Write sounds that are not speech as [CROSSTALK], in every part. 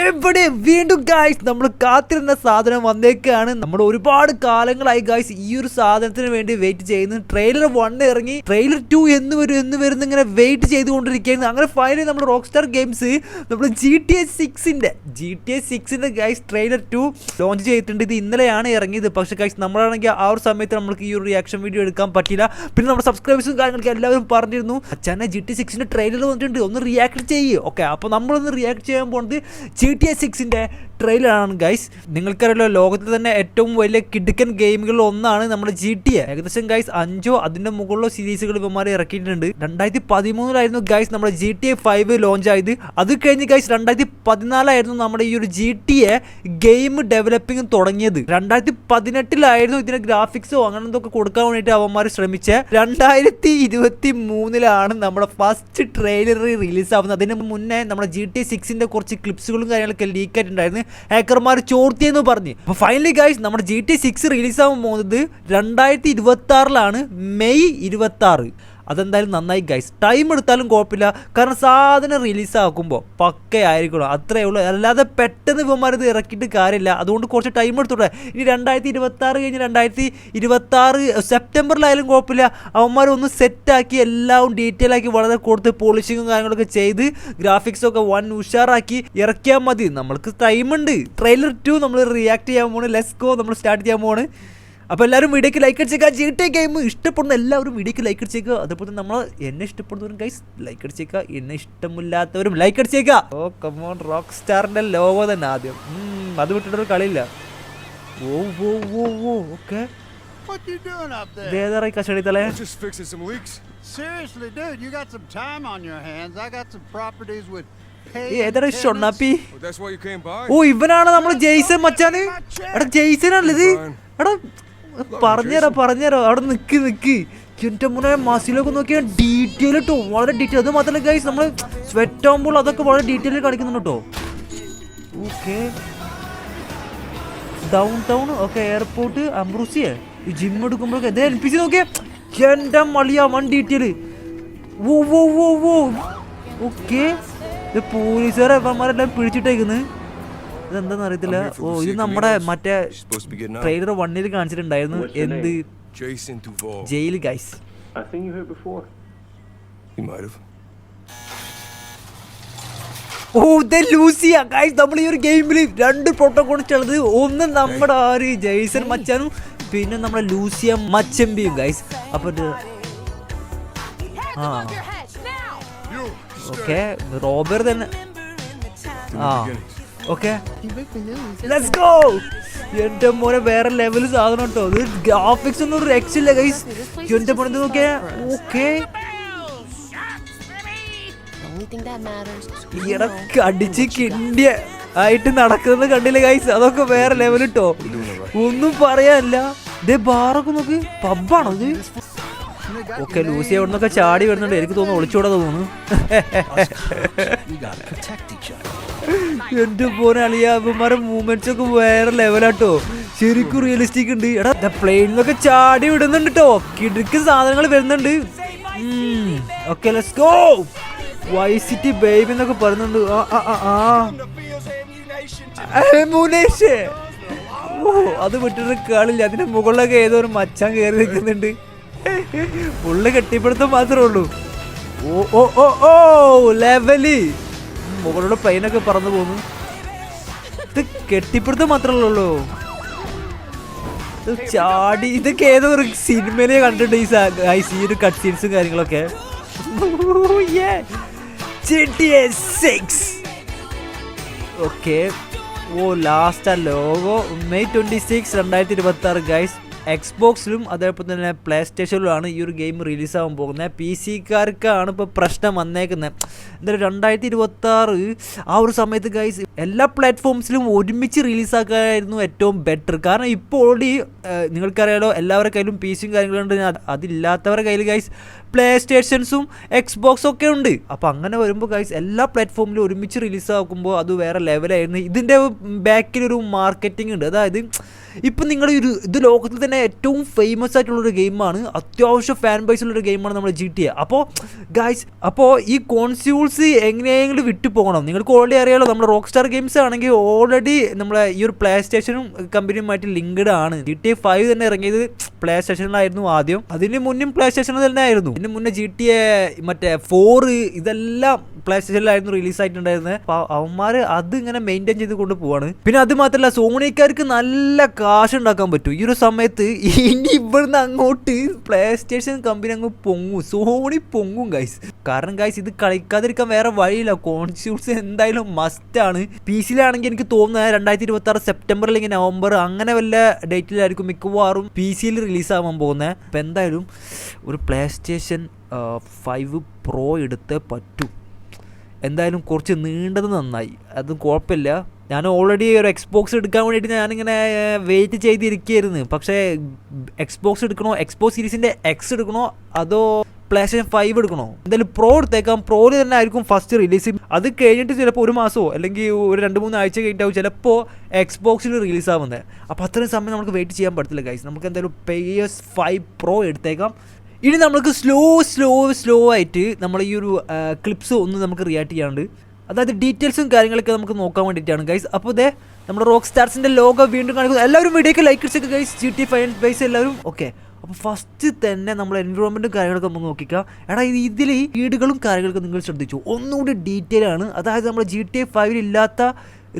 എവിടെ വീണ്ടും ഗായ്സ് നമ്മൾ കാത്തിരുന്ന സാധനം വന്നേക്കാണ്. നമ്മൾ ഒരുപാട് കാലങ്ങളായി ഗായ്സ് ഈ ഒരു സാധനത്തിന് വേണ്ടി വെയിറ്റ് ചെയ്യുന്നു. ട്രെയിലർ വൺ ഇറങ്ങി ട്രെയിലർ ടു എന്ന് വരും എന്ന് വരുന്ന ഇങ്ങനെ വെയിറ്റ് ചെയ്തുകൊണ്ടിരിക്കുകയായിരുന്നു അങ്ങനെ ഫൈനലി നമ്മൾ റോക്ക് സ്റ്റാർ ഗെയിംസ് നമ്മൾ ജി ടി എ സിക്സിന്റെ ജി ടി എ സിക്സിന്റെ ഗായ്സ് ട്രെയിലർ ടു ലോഞ്ച് ചെയ്തിട്ടുണ്ട്. ഇത് ഇന്നലെയാണ് ഇറങ്ങിയത്. പക്ഷേ ഗൈസ് നമ്മളാണെങ്കിൽ ആ ഒരു സമയത്ത് നമുക്ക് ഈ ഒരു റിയാക്ഷൻ വീഡിയോ എടുക്കാൻ പറ്റില്ല പിന്നെ നമ്മുടെ സബ്സ്ക്രൈബേഴ്സും കാര്യങ്ങളൊക്കെ എല്ലാവരും പറഞ്ഞിരുന്നു. അച്ഛനെ ജി ടി സിക്സിന്റെ ട്രെയിലർ വന്നിട്ടുണ്ട്. ഒന്ന് റിയാക്ട് ചെയ്യേ. ഓക്കെ അപ്പോൾ നമ്മളൊന്ന് റിയാക്ട് ചെയ്യാൻ പോകുന്നത് ജി ടി എ സിക്സിന്റെ ട്രെയിലറാണ് ഗൈസ് നിങ്ങൾക്കറിയാലോ ലോകത്തിൽ തന്നെ ഏറ്റവും വലിയ കിടുക്കൻ ഗെയിമുകളിൽ ഒന്നാണ് നമ്മുടെ ജി ടി എ ഏകദേശം ഗൈസ് അഞ്ചോ അതിന്റെ മുകളിലോ സീരീസുകൾ ഇവന്മാർ ഇറക്കിയിട്ടുണ്ട്. രണ്ടായിരത്തി പതിമൂന്നിലായിരുന്നു ഗൈസ് നമ്മുടെ G T A five launch ആയത്. അത് കഴിഞ്ഞ് ഗൈസ് രണ്ടായിരത്തി പതിനാലായിരുന്നു നമ്മുടെ ഈ ഒരു G T A game developing തുടങ്ങിയത്. രണ്ടായിരത്തി പതിനെട്ടിലായിരുന്നു ഇതിന് ഗ്രാഫിക്സോ അങ്ങനെ എന്തൊക്കെ കൊടുക്കാൻ വേണ്ടിയിട്ട് അവന്മാർ ശ്രമിച്ചത് രണ്ടായിരത്തി ഇരുപത്തി മൂന്നിലാണ് നമ്മുടെ ഫസ്റ്റ് ട്രെയിലർ റിലീസ് ആവുന്നത്. അതിന് മുന്നേ നമ്മുടെ ജി ടി സിക്സിന്റെ കുറച്ച് ക്ലിപ്സുകളും കാര്യങ്ങളൊക്കെ ലീക്ക് ആയിട്ടുണ്ടായിരുന്നു. ഹാക്കർമാർ ചോർത്തിയെന്ന് പറഞ്ഞ്. അപ്പോൾ ഫൈനലി ഗൈസ് നമ്മുടെ ജി ടി സിക്സ് റിലീസ് ആവാൻ പോകുന്നത് രണ്ടായിരത്തി ഇരുപത്തി ആറിലാണ് മെയ് ഇരുപത്തി ആറ് അതെന്തായാലും നന്നായി ഗൈസ് ടൈം എടുത്താലും കുഴപ്പമില്ല. കാരണം സാധനം റിലീസാക്കുമ്പോൾ പക്കയായിരിക്കണം അത്രേ ഉള്ളൂ. അല്ലാതെ പെട്ടെന്ന് ഇവന്മാർ ഇത് ഇറക്കിയിട്ട് കാര്യമില്ല. അതുകൊണ്ട് കുറച്ച് ടൈം എടുത്തോട്ടെ. ഇനി രണ്ടായിരത്തി ഇരുപത്തി ആറ് കഴിഞ്ഞ് രണ്ടായിരത്തി ഇരുപത്തി ആറ് സെപ്റ്റംബറിലായാലും കുഴപ്പമില്ല. അവന്മാർ ഒന്ന് സെറ്റാക്കി എല്ലാം ഡീറ്റെയിൽ ആക്കി വളരെ കൊടുത്ത് പോളിഷിങ്ങും കാര്യങ്ങളൊക്കെ ചെയ്ത് ഗ്രാഫിക്സ് ഒക്കെ വൺ ഉഷാറാക്കി ഇറക്കിയാൽ മതി. നമ്മൾക്ക് ടൈമുണ്ട് ട്രെയിലർ ടു നമ്മൾ റിയാക്ട് ചെയ്യാൻ പോണ്. ലെസ്കോ നമ്മൾ സ്റ്റാർട്ട് ചെയ്യാൻ പോണ്. അപ്പോൾ എല്ലാവരും വീഡിയോക്ക് ലൈക്ക് അടിച്ചേക്കുക ജി ടി ഗെയിം ഇഷ്ടപ്പെടുന്ന എല്ലാവരും വീഡിയോക്ക് ലൈക്ക് അടിച്ചേക്കുക അതുപോലെ തന്നെ നമ്മൾ എന്നെ ഇഷ്ടപ്പെടുന്നവരും ഗൈസ് ലൈക്ക് അടിച്ചേക്കുക എന്നെ ഇഷ്ടമില്ലാത്തവരും ലൈക്ക് അടിച്ചേക്കുക ഓ കമോൺ റോക്ക് സ്റ്റാറിന്റെ ലോഗോ തന്നെ ആദ്യം. ഉം, അത് വിട്ടിട്ടൊരു കളിയില്ല. ഓ ഓ ഓ ഓ okay What you doing up there? ഇതേതായി കച്ചടി തലേ? Just fixing some leaks. Seriously, dude, you got some time on your hands. I got some properties with ഏ, paid ഏതാടാ ഈ ഷൊണ്ണാപ്പി? Oh? ഓ ഇവനാണ് നമ്മൾ ജെയ്സൺ മച്ചാന്? എടാ ജെയ്സൺ അല്ലേ ഇത് എടാ പറഞ്ഞുതരാ പറഞ്ഞുതരാം അവിടെ നിക്ക് നിക്ക്. എന്റെ മുന്നേ മസിലൊക്കെ നോക്കിയാൽ ഡീറ്റെയിൽ ഇട്ടോ. വളരെ ഡീറ്റെയിൽ അത് മാത്രമല്ല ഗൈസ് നമ്മൾ സ്വെറ്റ് ആകുമ്പോൾ അതൊക്കെ വളരെ ഡീറ്റെയിൽ കാണിക്കുന്നുണ്ട് കേട്ടോ. Okay downtown okay airport അംബ്രൂസിയെ. ഈ ജിം എടുക്കുമ്പോഴൊക്കെ. ഇതേ സി നോക്കിയേ. എന്റെ മളിയാ വൺ ഡീറ്റെയിൽ ഓ ഓ ഓ ഓ ഓക്കെ പോലീസുകാരെ ഇവന്മാരെല്ലാം പിടിച്ചിട്ടേക്കുന്നത് ഇതെന്താന്ന് അറിയത്തില്ല. ഓ ഇത് നമ്മുടെ മറ്റേ ട്രെയിലർ വണ്ണിൽ കാണിച്ചിട്ടുണ്ടായിരുന്നു. എന്ത്. Jail guys I think you heard before. He might have. Oh the Lucia. Guys നമ്മൾ ഈ ഒരു ഗെയിമിൽ രണ്ട് പ്രോട്ടോകോണിസ്റ്റ് ഉള്ളത് ഒന്ന് നമ്മുടെ ആര്? ജെയ്സൺ മച്ചാനും പിന്നെ നമ്മുടെ ലൂസിയ മച്ചമ്പിയും ഗൈസ് അപ്പൊ ഇത് ആ. ഓക്കെ റോബർ തന്നെ. ആ. ഓക്കെ? ലെറ്റ്സ് ഗോ എന്റെ മോനെ വേറെ ലെവൽ സാധനം കേട്ടോ ഇത് ഗ്രാഫിക്സ് ഒന്നും ഒരു രക്ഷയില്ല ഗൈസ് എന്റെ മോനെ നോക്കിയാ. ഓക്കെ. അടിച്ച് കിണ്ടിയ ആയിട്ട് നടക്കുന്നത് കണ്ടില്ല ഗൈസ് അതൊക്കെ വേറെ ലെവൽ കേട്ടോ ഒന്നും പറയാനില്ല. ഇതേ ബാറൊക്കെ നോക്ക്. പബ്ബാണോ ഇത്? ഓക്കെ ലൂസി അവിടെ നിന്നൊക്കെ ചാടി വരുന്നുണ്ട്. എനിക്ക് തോന്നുന്നു ഒളിച്ചോടെ തോന്നുന്നു. എന്റെ പോലെ അളിയാപ്പന്മാരെ മൂവ്മെന്റ്സ് ഒക്കെ വേറെ ലെവലാട്ടോ ശരിക്കും റിയലിസ്റ്റിക് ഉണ്ട്. എടാ പ്ലെയിൻ ഒക്കെ ചാടി വിടുന്നുണ്ട് കേട്ടോ കിടുക്ക് സാധനങ്ങൾ വരുന്നുണ്ട്. Okay let's go Vice City baby എന്നൊക്കെ പറയുന്നുണ്ട്. ആ ആ ആ അത് വിട്ടിട്ട് കാണില്ല അതിന്റെ മുകളിലൊക്കെ ഏതോ ഒരു മച്ചാൻ കയറി നിൽക്കുന്നുണ്ട്. പുള്ളി കെട്ടിപ്പിടുത്തം മാത്രമേ ഉള്ളൂ. ഓ ഓ ഓ ഓ ലെവലി. മുകളിലൂടെ പ്ലെയിനൊക്കെ പറന്നു പോകുന്നു. ഇത് കെട്ടിപ്പിടുത്തം മാത്രമേ ഉള്ളൂ. ചാടി ഇതൊക്കെ ഏതോ ഒരു സിനിമയിലെ കണ്ടിട്ടുണ്ട് ഈ ഈ ഒരു കട്ട് സീൻസും കാര്യങ്ങളൊക്കെ. ഓ ലാസ്റ്റ് ആ ലോഗോ മെയ് ട്വന്റി സിക്സ് രണ്ടായിരത്തി ഇരുപത്തി ആറ് ഗൈസ് എക്സ്ബോക്സിലും അതേപോലെ തന്നെ പ്ലേ സ്റ്റേഷനിലുമാണ് ഈ ഒരു ഗെയിം റിലീസ് ആവാൻ പോകുന്നത്. പി സിക്കാർക്കാണ് ഇപ്പോൾ പ്രശ്നം വന്നേക്കുന്നത് എന്തായാലും രണ്ടായിരത്തി ഇരുപത്തി ആറ് ആ ഒരു സമയത്ത് ഗൈസ് എല്ലാ പ്ലാറ്റ്ഫോംസിലും ഒരുമിച്ച് റിലീസാക്കായിരുന്നു ഏറ്റവും ബെറ്റർ കാരണം ഇപ്പോൾ ഓൾറെഡി നിങ്ങൾക്കറിയാലോ എല്ലാവരുടെ കയ്യിലും പി സിയും കാര്യങ്ങളുണ്ട് അത് അതില്ലാത്തവരുടെ കയ്യിൽ ഗൈസ് പ്ലേ സ്റ്റേഷൻസും എക്സ്ബോക്സും ഒക്കെ ഉണ്ട്. അപ്പോൾ അങ്ങനെ വരുമ്പോൾ ഗൈസ് എല്ലാ പ്ലാറ്റ്ഫോമിലും ഒരുമിച്ച് റിലീസാക്കുമ്പോൾ അത് വേറെ ലെവലായിരുന്നു ഇതിന്റെ ബാക്കിലൊരു മാർക്കറ്റിംഗ് ഉണ്ട്. അതായത് ഇപ്പം നിങ്ങൾ ഒരു ഇത് ലോകത്തിൽ തന്നെ ഏറ്റവും ഫേമസ് ആയിട്ടുള്ള ഒരു ഗെയിമാണ് അത്യാവശ്യം ഫാൻ ബൈസ് ഉള്ള ഒരു ഗെയിമാണ് നമ്മുടെ ജി ടി എ അപ്പോൾ ഗായ്സ് അപ്പോൾ ഈ കോൺസ്യൂൾസ് എങ്ങനെയെങ്കിലും വിട്ടു പോകണം നിങ്ങൾക്ക് ഓൾറെഡി അറിയാലോ നമ്മുടെ റോക്ക് സ്റ്റാർ ഗെയിംസ് ആണെങ്കിൽ ഓൾറെഡി നമ്മളെ ഈ ഒരു പ്ലേ സ്റ്റേഷനും കമ്പനിയുമായിട്ട് ലിങ്ക്ഡ് ആണ്. ജി ടി എ ഫൈവ് തന്നെ ഇറങ്ങിയത് പ്ലേ സ്റ്റേഷനിലായിരുന്നു ആദ്യം. അതിന് മുന്നും പ്ലേ സ്റ്റേഷനിൽ തന്നെ ആയിരുന്നു. ഇതിന് മുന്നേ ജി ടി എ മറ്റേ ഫോർ ഇതെല്ലാം പ്ലേ സ്റ്റേഷനിലായിരുന്നു റിലീസ് ആയിട്ടുണ്ടായിരുന്നത്. അപ്പോൾ അവന്മാർ അത് ഇങ്ങനെ മെയിന്റെയിൻ ചെയ്ത് കൊണ്ട് പോവാണ്. പിന്നെ അത് മാത്രമല്ല സോണിക്കാർക്ക് നല്ല കാശ് ഉണ്ടാക്കാൻ പറ്റും. ഈ ഒരു സമയത്ത് ഇനി ഇവിടുന്ന് അങ്ങോട്ട് പ്ലേ സ്റ്റേഷൻ കമ്പനി അങ്ങ് പൊങ്ങും. സോണി പൊങ്ങും ഗൈസ് കാരണം ഗൈസ് ഇത് കളിക്കാതിരിക്കാൻ വേറെ വഴിയില്ല. കോൺസ്യൂൾസ് എന്തായാലും മസ്റ്റാണ് പി സിയിലാണെങ്കിൽ എനിക്ക് തോന്നുന്നത് രണ്ടായിരത്തി ഇരുപത്തി ആറ് സെപ്റ്റംബർ അല്ലെങ്കിൽ നവംബർ അങ്ങനെ വല്ല ഡേറ്റിലായിരിക്കും മിക്കവാറും പി സിയിൽ റിലീസ് ആവാൻ പോകുന്നത് അപ്പം എന്തായാലും ഒരു പ്ലേ സ്റ്റേഷൻ ഫൈവ് പ്രോ എടുത്തേ പറ്റൂ. എന്തായാലും കുറച്ച് നീണ്ടത് നന്നായി. അതും കുഴപ്പമില്ല. ഞാൻ ഓൾറെഡി ഒരു എക്സ്ബോക്സ് എടുക്കാൻ വേണ്ടിയിട്ട് ഞാനിങ്ങനെ വെയിറ്റ് ചെയ്തിരിക്കുകയായിരുന്നു. പക്ഷേ എക്സ്ബോക്സ് എടുക്കണോ എക്സ്ബോക്സ് സീരീസിന്റെ എക്സ് എടുക്കണോ അതോ പ്ലേ സ്റ്റേഷൻ ഫൈവ് എടുക്കണോ? എന്തായാലും പ്രോ എടുത്തേക്കാം. പ്രോയിൽ തന്നെ ആയിരിക്കും ഫസ്റ്റ് റിലീസ് അത് കഴിഞ്ഞിട്ട് ചിലപ്പോൾ ഒരു മാസമോ അല്ലെങ്കിൽ ഒരു രണ്ട് മൂന്ന് ആഴ്ച കഴിഞ്ഞിട്ടാവും ചിലപ്പോൾ എക്സ്ബോക്സിൽ റിലീസ് ആവുന്നത്. അപ്പോൾ അത്രയും സമയം നമുക്ക് വെയിറ്റ് ചെയ്യാൻ പറ്റത്തില്ല ഗൈസ് നമുക്ക് എന്തായാലും പേ എസ് ഫൈവ് പ്രോ എടുത്തേക്കാം. ഇനി നമ്മൾക്ക് സ്ലോ സ്ലോ സ്ലോ ആയിട്ട് നമ്മൾ ഈ ഒരു ക്ലിപ്സ് ഒന്ന് നമുക്ക് റിയാക്ട് ചെയ്യാണ്ട് അതായത് ഡീറ്റെയിൽസും കാര്യങ്ങളൊക്കെ നമുക്ക് നോക്കാൻ വേണ്ടിയിട്ടാണ് ഗൈസ് അപ്പോൾ ഇതേ നമ്മുടെ റോക്ക് സ്റ്റാർസിന്റെ ലോഗോ വീണ്ടും കാണിക്കുന്നു. എല്ലാവരും വീഡിയോക്ക് ലൈക്ക് ഇട്ട് ഗൈസ് ജി ടി ഫൈനൽ ബൈസ് എല്ലാവരും. ഓക്കെ അപ്പോൾ ഫസ്റ്റ് തന്നെ നമ്മൾ എൻവിറോൺമെന്റും കാര്യങ്ങളൊക്കെ നമുക്ക് നോക്കിക്കാം. എടാ ഇത് ഇതിൽ വീടുകളും കാര്യങ്ങളൊക്കെ നിങ്ങൾ ശ്രദ്ധിച്ചു. ഒന്നുകൂടി ഡീറ്റെയിൽ ആണ്. അതായത് നമ്മുടെ ജി ടി ഇല്ലാത്ത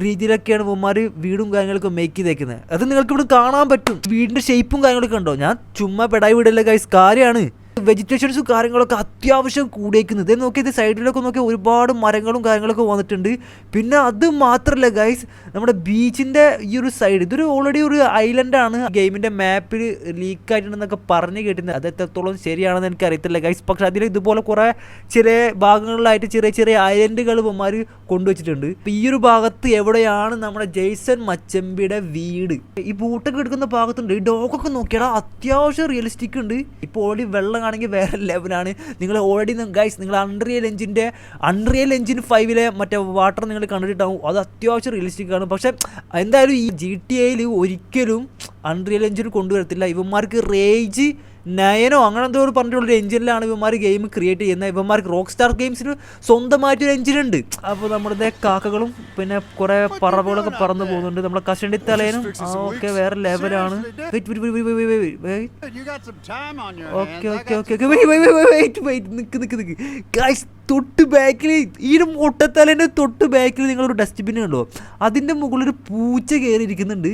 രീതിയിലൊക്കെയാണ് ഇവന്മാർ വീടും കാര്യങ്ങളൊക്കെ മേക്ക് ചെയ്തേക്കുന്നത് അത് നിങ്ങൾക്ക് ഇവിടെ കാണാൻ പറ്റും. വീടിന്റെ ഷേപ്പും കാര്യങ്ങളൊക്കെ ഉണ്ടോ? ഞാൻ ചുമ്മാ പെടായി വീടല്ലേ കാര്യമാണ്. വെജിറ്റേഷൻസും കാര്യങ്ങളൊക്കെ അത്യാവശ്യം കൂടിയേക്കുന്നത്. നോക്കി ഇത് സൈഡിലൊക്കെ നോക്കി ഒരുപാട് മരങ്ങളും കാര്യങ്ങളൊക്കെ വന്നിട്ടുണ്ട്. പിന്നെ അത് മാത്രമല്ല ഗൈസ് നമ്മുടെ ബീച്ചിന്റെ ഈ ഒരു സൈഡ് ഇതൊരു ഓൾറെഡി ഒരു ഐലൻഡ് ആണ്. ഗെയിമിന്റെ മാപ്പിൽ ലീക്ക് ആയിട്ടുണ്ടെന്നൊക്കെ പറഞ്ഞു കേട്ടിരുന്നത് അത് എത്രത്തോളം ശരിയാണെന്ന് എനിക്ക് അറിയത്തില്ല ഗൈസ് പക്ഷെ അതിൽ ഇതുപോലെ കുറേ ചെറിയ ഭാഗങ്ങളിലായിട്ട് ചെറിയ ചെറിയ ഐലൻഡുകൾ ഇവന്മാർ കൊണ്ടുവച്ചിട്ടുണ്ട്. ഈ ഒരു ഭാഗത്ത് എവിടെയാണ് നമ്മുടെ ജെയ്സൺ മച്ചമ്പിയുടെ വീട്? ഈ ബൂട്ടൊക്കെ എടുക്കുന്ന ഭാഗത്തുണ്ട്. ഈ ഡോഗൊക്കെ നോക്കിയാൽ അത്യാവശ്യം റിയലിസ്റ്റിക് ഉണ്ട്. ഇപ്പോൾ ഓൾറെഡി വെള്ളം ആണെങ്കിൽ വേറെ ലെവലാണ്. നിങ്ങൾ ഓൾറെഡി ഗൈസ് നിങ്ങൾ അൺറിയൽ എഞ്ചിന്റെ അൺറിയൽ എഞ്ചിൻ ഫൈവിലെ മറ്റേ വാട്ടർ നിങ്ങൾ കണ്ടിട്ടുണ്ടാവും. അത് അത്യാവശ്യം റിയലിസ്റ്റിക് ആണ്. പക്ഷേ എന്തായാലും ഈ ജി ടി എയിൽ ഒരിക്കലും അൺറിയൽ എഞ്ചിൻ കൊണ്ടുവരത്തില്ല. ഇവന്മാർക്ക് റേജ് നയനോ അങ്ങനെ എന്തോ ഒരു പറഞ്ഞിട്ടുള്ളൊരു എഞ്ചിനിലാണ് ഇവന്മാർ ഗെയിം ക്രിയേറ്റ് ചെയ്യുന്നത്. ഇവന്മാർക്ക് റോക്ക് സ്റ്റാർ ഗെയിംസിന് സ്വന്തമായിട്ടൊരു ഒരു എഞ്ചിനുണ്ട് അപ്പോൾ നമ്മുടെ കാക്കകളും പിന്നെ കുറേ പറവുകളൊക്കെ പറന്നു പോകുന്നുണ്ട്. നമ്മുടെ കഷണ്ടി തലേനും ഓക്കെ വേറെ ലെവലാണ് okay okay okay okay wait wait guys തൊട്ട് ബാക്കിൽ ഈ ഒരു മുട്ടത്തലേന്റെ തൊട്ട് ബാക്കിൽ നിങ്ങളൊരു ഡസ്റ്റ്ബിൻ കണ്ടോ? അതിന്റെ മുകളിൽ ഒരു പൂച്ച കയറി ഇരിക്കുന്നുണ്ട്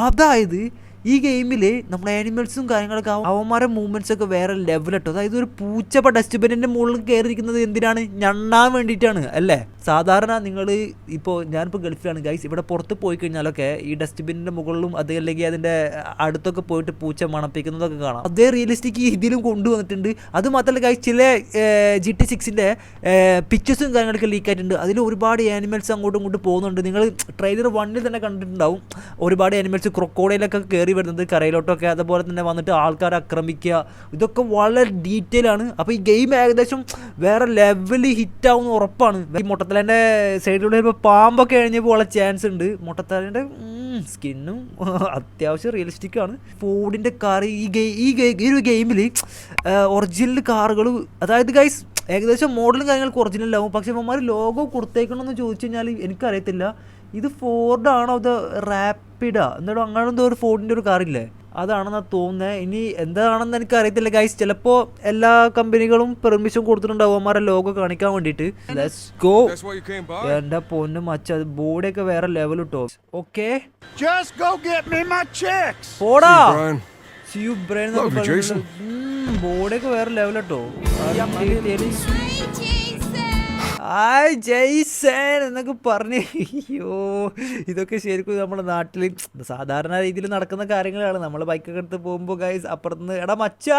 അതായത് ഈ ഗെയിമിൽ നമ്മുടെ ആനിമൽസും കാര്യങ്ങളൊക്കെ അവ- അവന്മാരെ മൂവ്മെന്റ്സ് ഒക്കെ വേറെ ലെവലിട്ടോ അതായത് ഒരു പൂച്ച ഇപ്പോൾ ഡസ്റ്റ്ബിന്നിന്റെ മുകളിൽ കയറിയിരിക്കുന്നത് എന്തിനാണ്? ഞണ്ണാൻ വേണ്ടിയിട്ടാണ് അല്ലേ? സാധാരണ നിങ്ങൾ ഇപ്പോൾ ഞാനിപ്പോൾ ഗൾഫിലാണ്. ഗൈസ് ഇവിടെ പുറത്ത് പോയി കഴിഞ്ഞാലൊക്കെ ഈ ഡസ്റ്റ്ബിന്റെ മുകളിലും അത് അല്ലെങ്കിൽ അതിന്റെ അടുത്തൊക്കെ പോയിട്ട് പൂച്ച മണപ്പിക്കുന്നതൊക്കെ കാണാം. അതേ റിയലിസ്റ്റിക് ഇതിലും കൊണ്ടുവന്നിട്ടുണ്ട്. അത് മാത്രമല്ല ഗൈസ് ചില ജി ടി സിക്സിന്റെ പിക്ചേഴ്സും കാര്യങ്ങളൊക്കെ ലീക്ക് ആയിട്ടുണ്ട്. അതിൽ ഒരുപാട് ആനിമൽസ് അങ്ങോട്ടും ഇങ്ങോട്ടും പോകുന്നുണ്ട്. നിങ്ങൾ ട്രെയിലർ വണ്ണിൽ തന്നെ കണ്ടിട്ടുണ്ടാവും. ഒരുപാട് ആനിമൽസ് ക്രൊക്കോഡയിലൊക്കെ കയറി വരുന്നത് കരയിലോട്ടൊക്കെ അതുപോലെ തന്നെ വന്നിട്ട് ആൾക്കാരെ ആക്രമിക്കുക. ഇതൊക്കെ വളരെ ഡീറ്റെയിൽ ആണ്. അപ്പോൾ ഈ ഗെയിം ഏകദേശം വേറെ ലെവലിൽ ഹിറ്റാവും ഉറപ്പാണ്. ഈ മുട്ടത്തലേന്റെ സൈഡിലൂടെ ഇപ്പോൾ പാമ്പൊക്കെ കഴിഞ്ഞപ്പോൾ ഉള്ള ചാൻസ് ഉണ്ട്. മുട്ടത്തലേന്റെ സ്കിന്നും അത്യാവശ്യം റിയലിസ്റ്റിക് ആണ്. ഫോഡിന്റെ കാർ ഈ ഗെയിം ഈ ഈ ഒരു ഗെയിമിൽ ഒറിജിനൽ കാറുകൾ അതായത് ഗൈസ് ഏകദേശം മോഡലും കാര്യങ്ങൾക്ക് ഒറിജിനൽ ആവും പക്ഷേ ഇവന്മാർ ലോഗോ കൊടുത്തേക്കണമെന്ന് ചോദിച്ചു കഴിഞ്ഞാൽ എനിക്കറിയത്തില്ല. ഇത് ഫോർഡാണോ ഇത് റാപ്പിഡാ എന്നിട്ട് അങ്ങനെ എന്തോ ഒരു ഫോർഡിന്റെ ഒരു കാറില്ലേ അതാണെന്ന് തോന്നുന്നത് ഇനി എന്താണെന്ന് എനിക്ക് അറിയത്തില്ല ഗൈസ് ചിലപ്പോ എല്ലാ കമ്പനികളും പെർമിഷൻ കൊടുത്തിട്ടുണ്ടാവും അവന്മാരെ ലോഗോ കാണിക്കാൻ വേണ്ടിയിട്ട്. ലെറ്റ്സ് ഗോ എന്റെ പൊന്നും അച്ഛ ബോഡിയൊക്കെ വേറെ ലെവൽ ഇട്ടോ. ഓക്കെ. പോടാ. സിയു ബ്രെയിൻ. ബോഡിയൊക്കെ വേറെ ലെവൽ കേട്ടോ ഹായ് ജയ്സൻ എന്നൊക്കെ പറഞ്ഞ്. അയ്യോ ഇതൊക്കെ ശരിക്കും നമ്മുടെ നാട്ടിൽ സാധാരണ രീതിയിൽ നടക്കുന്ന കാര്യങ്ങളാണ്. നമ്മൾ ബൈക്കൊക്കെ എടുത്ത് പോകുമ്പോൾ ഗൈസ് അപ്പുറത്തുനിന്ന് എടാ മച്ചാ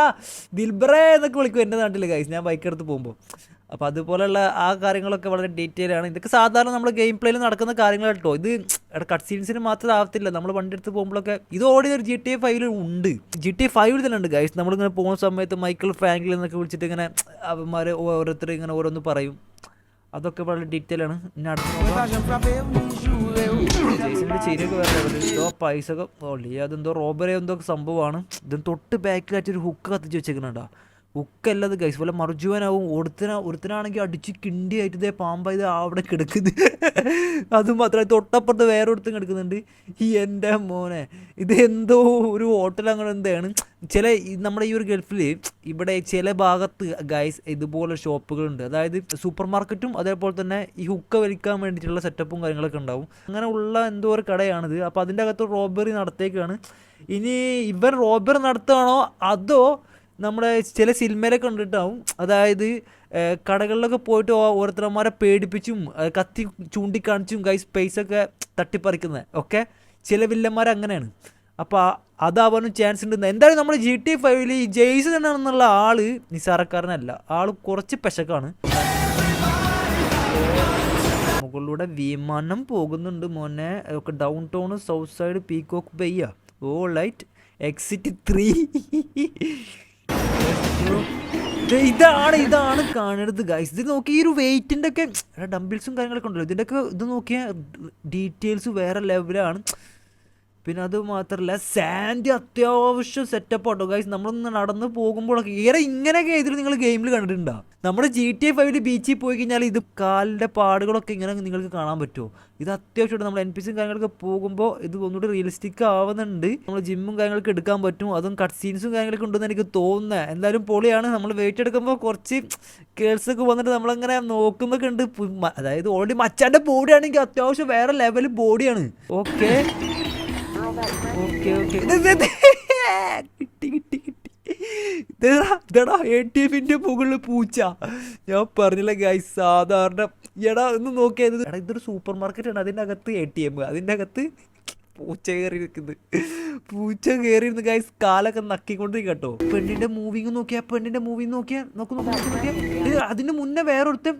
ദിൽബ്രേ എന്നൊക്കെ വിളിക്കും എന്റെ നാട്ടിൽ ഗൈസ് ഞാൻ ബൈക്ക് എടുത്ത് പോകുമ്പോൾ അപ്പോൾ അതുപോലെയുള്ള ആ കാര്യങ്ങളൊക്കെ വളരെ ഡീറ്റെയിൽ ആണ്. ഇതൊക്കെ സാധാരണ നമ്മൾ ഗെയിം പ്ലേയിൽ നടക്കുന്ന കാര്യങ്ങൾ കേട്ടോ ഇത് കട്ട് സീൻസിന് മാത്രം ആവത്തില്ല. നമ്മൾ വണ്ടി എടുത്ത് പോകുമ്പോഴൊക്കെ ഇത് ഓടി ഒരു ജി ടി എ ഫൈവിൽ ഉണ്ട്. ജി ടി എ ഫൈവിൽ തന്നെ ഉണ്ട് ഗൈസ് നമ്മളിങ്ങനെ പോകുന്ന സമയത്ത് മൈക്കിൾ ഫ്രാങ്കിൽ എന്നൊക്കെ വിളിച്ചിട്ട് ഇങ്ങനെ അവന്മാർ ഓരോരുത്തർ ഇങ്ങനെ ഓരോന്ന് പറയും. അതൊക്കെ വളരെ ഡീറ്റെയിൽ ആണ്. ഇനി അടുത്ത ജെയ്സന്റെ ചെരിയൊക്കെ വേറെ. എന്തോ പൈസ ഒക്കെ അതെന്തോ റോബറി എന്തോ സംഭവമാണ്. ഇതിന് തൊട്ട് ബാക്ക് കാറ്റി ഒരു ഹുക്ക് കത്തിച്ച് വെച്ചേക്കുന്നുണ്ടാ ഹുക്കല്ല അത് ഗൈസ് പോലെ മർജുവനാവും. ഒരുത്തന ഒരുത്തനാണെങ്കിൽ അടിച്ച് കിണ്ടിയായിട്ട് ഇതേ പാമ്പായത് അവിടെ കിടക്കുന്നത് അത് മാത്രമല്ല തൊട്ടപ്പുറത്ത് വേറെ ഒരുത്തും കിടക്കുന്നുണ്ട്. ഈ എന്റെ മോനെ. ഇത് എന്തോ ഒരു ഹോട്ടൽ അങ്ങനെ എന്താണ്. ചില നമ്മുടെ ഈ ഒരു ഗൾഫിൽ ഇവിടെ ചില ഭാഗത്ത് ഗൈസ് ഇതുപോലെ ഷോപ്പുകളുണ്ട്. അതായത് സൂപ്പർ മാർക്കറ്റും അതേപോലെ തന്നെ ഈ ഹുക്ക വലിക്കാൻ വേണ്ടിയിട്ടുള്ള സെറ്റപ്പും കാര്യങ്ങളൊക്കെ ഉണ്ടാവും. അങ്ങനെ ഉള്ള എന്തോ ഒരു കടയാണിത്. അപ്പോൾ അതിന്റെ അകത്ത് റോബറി നടത്തേക്കാണ്. ഇനി ഇവൻ റോബറി നടത്തുകയാണോ അതോ നമ്മുടെ ചില സിനിമയിലൊക്കെ കണ്ടിട്ടാവും. അതായത് കടകളിലൊക്കെ പോയിട്ട് ഓരോരുത്തരന്മാരെ പേടിപ്പിച്ചും കത്തി ചൂണ്ടിക്കാണിച്ചും ഗൈസ് ഒക്കെ തട്ടിപ്പറിക്കുന്നത് ഒക്കെ ചില വില്ലന്മാർ അങ്ങനെയാണ്. അപ്പോൾ അതാവാനും ചാൻസ് ഉണ്ട്. എന്തായാലും നമ്മുടെ ജി ടി ഫൈവിൽ ഈ ജെയ്സ് എന്നാണെന്നുള്ള ആൾ നിസാറക്കാരനല്ല ആൾ കുറച്ച് പെശക്കാണ്. മുകളിലൂടെ വിമാനം പോകുന്നുണ്ട് മോനെ. ഒക്കെ down town south side peacock ബയ്യ ഓ ലൈറ്റ് എക്സിറ്റ് ത്രീ ഇതാണ് ഇതാണ് കാണരുത് ഗൈസ് ഇത് നോക്കി ഈ ഒരു വെയിറ്റിന്റെ ഒക്കെ ഡംബിൾസും കാര്യങ്ങളൊക്കെ ഉണ്ടല്ലോ. ഇതിന്റെ ഒക്കെ ഇത് നോക്കിയാൽ ഡീറ്റെയിൽസ് വേറെ ലെവലാണ് പിന്നെ അത് മാത്രമല്ല സാൻഡ് അത്യാവശ്യം സെറ്റപ്പ് ആട്ടോ ഗൈസ് നമ്മളൊന്ന് നടന്ന് പോകുമ്പോഴൊക്കെ ഏറെ ഇങ്ങനെയൊക്കെ ഇതിൽ നിങ്ങൾ ഗെയിമിൽ കണ്ടിട്ടുണ്ടോ? നമ്മുടെ ജി ടി എ ഫൈവിൽ ബീച്ചിൽ പോയി കഴിഞ്ഞാൽ ഇത് കാലിന്റെ പാടുകളൊക്കെ ഇങ്ങനെ നിങ്ങൾക്ക് കാണാൻ പറ്റുമോ ഇത് അത്യാവശ്യമായിട്ട് നമ്മൾ എൻ പി സിയും കാര്യങ്ങളൊക്കെ പോകുമ്പോൾ ഇത് ഒന്നുകൂടി റിയലിസ്റ്റിക് ആവുന്നുണ്ട്. നമ്മൾ ജിമ്മും കാര്യങ്ങളൊക്കെ എടുക്കാൻ പറ്റും. അതും കട്ട് സീൻസും കാര്യങ്ങളൊക്കെ ഉണ്ടെന്ന് എനിക്ക് തോന്നുന്നത് എന്തായാലും പൊളിയാണ്. നമ്മൾ വെയിറ്റ് എടുക്കുമ്പോൾ കുറച്ച് കേൾസൊക്കെ വന്നിട്ട് നമ്മളങ്ങനെ നോക്കുമ്പോൾ ഉണ്ട്. അതായത് ഓൾറെഡി മച്ചാന്റെ ബോഡി ആണെങ്കിൽ അത്യാവശ്യം വേറെ ലെവൽ ബോഡിയാണ് ഓക്കെ ഓക്കെ ഓക്കെ കിട്ടി കിട്ടി കിട്ടി. ഇതെടാ എ ടി എഫിന്റെ മുകളിൽ പൂച്ച. ഞാൻ പറഞ്ഞില്ല ഗൈസ് സാധാരണ. എടാ ഒന്ന് നോക്കിയത് എടാ ഇതൊരു സൂപ്പർ മാർക്കറ്റ് ആണ് അതിന്റെ അകത്ത് എ ടി എം അതിന്റെ അകത്ത് പൂച്ച കയറി നിൽക്കുന്നത് പൂച്ച കയറി ഇരുന്ന് ഗൈസ് കാലൊക്കെ നക്കിക്കൊണ്ടിരിക്കും കേട്ടോ. പെണ്ണിന്റെ മൂവിങ് നോക്കിയാ പെണ്ണിന്റെ മൂവിങ് നോക്കിയാ നോക്കൂ അതിന് മുന്നേ വേറൊരുത്തൻ.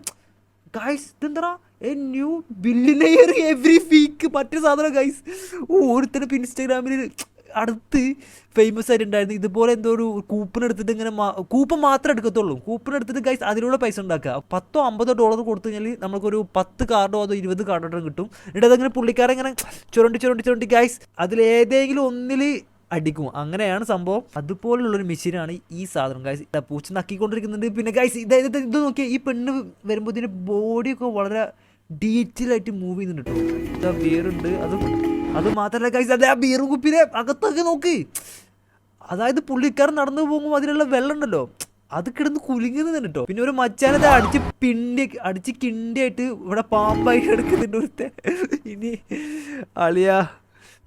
ഗൈസ് ഇതെന്താ a new billionaire every week മറ്റേ സാധനം ഗൈസ് ഓരോരുത്തരും ഇൻസ്റ്റാഗ്രാമിൽ അടുത്ത് ഫേമസ് ആയിട്ടുണ്ടായിരുന്നു. ഇതുപോലെ എന്തോ ഒരു കൂപ്പൺ എടുത്തിട്ട് ഇങ്ങനെ കൂപ്പൺ മാത്രം എടുക്കത്തുള്ളൂ. കൂപ്പൺ എടുത്തിട്ട് ഗൈസ് അതിലൂടെ പൈസ ഉണ്ടാക്കുക. പത്തോ അമ്പതോ ഡോളർ കൊടുത്തു കഴിഞ്ഞാൽ നമുക്കൊരു പത്ത് കാർഡോ അതോ ഇരുപത് കാർഡോ കിട്ടും. എന്നിട്ട് അതങ്ങനെ പുള്ളിക്കാരെ ഇങ്ങനെ ചുരണ്ടി ചുരണ്ടി ചുരണ്ടി ഗൈസ് അതിലേതെങ്കിലും ഒന്നിൽ അടിക്കും. അങ്ങനെയാണ് സംഭവം. അതുപോലുള്ളൊരു മെഷീനാണ് ഈ സാധനം ഗൈസ് പൂച്ച നക്കിക്കൊണ്ടിരിക്കുന്നുണ്ട്. പിന്നെ ഗൈസ് ഇത് ഇത് നോക്കിയാൽ ഈ പെണ്ണ് വരുമ്പോൾ ഇതിന്റെ ബോഡിയൊക്കെ വളരെ ഡീറ്റെയിൽ ആയിട്ട് മൂവ് ചെയ്യുന്നുണ്ട് കേട്ടോ ബിയറുണ്ട് അത് അത് മാത്രമല്ല ഗൈസ് അതെ ആ ബീർ കുപ്പിയിലെ അകത്തൊക്കെ നോക്ക്. അതായത് പുള്ളിക്കാരൻ നടന്നു പോകുമ്പോൾ അതിലുള്ള വെള്ളം ഉണ്ടല്ലോ അത് കിടന്ന് കുലുങ്ങുന്നത് കേട്ടോ. പിന്നെ ഒരു മച്ചാനത് അടിച്ച് പിണ്ടി അടിച്ച് കിണ്ടിയായിട്ട് ഇവിടെ പാമ്പായി എടുക്കുന്നുണ്ട് ഒരുത്തെ ഇനി അളിയ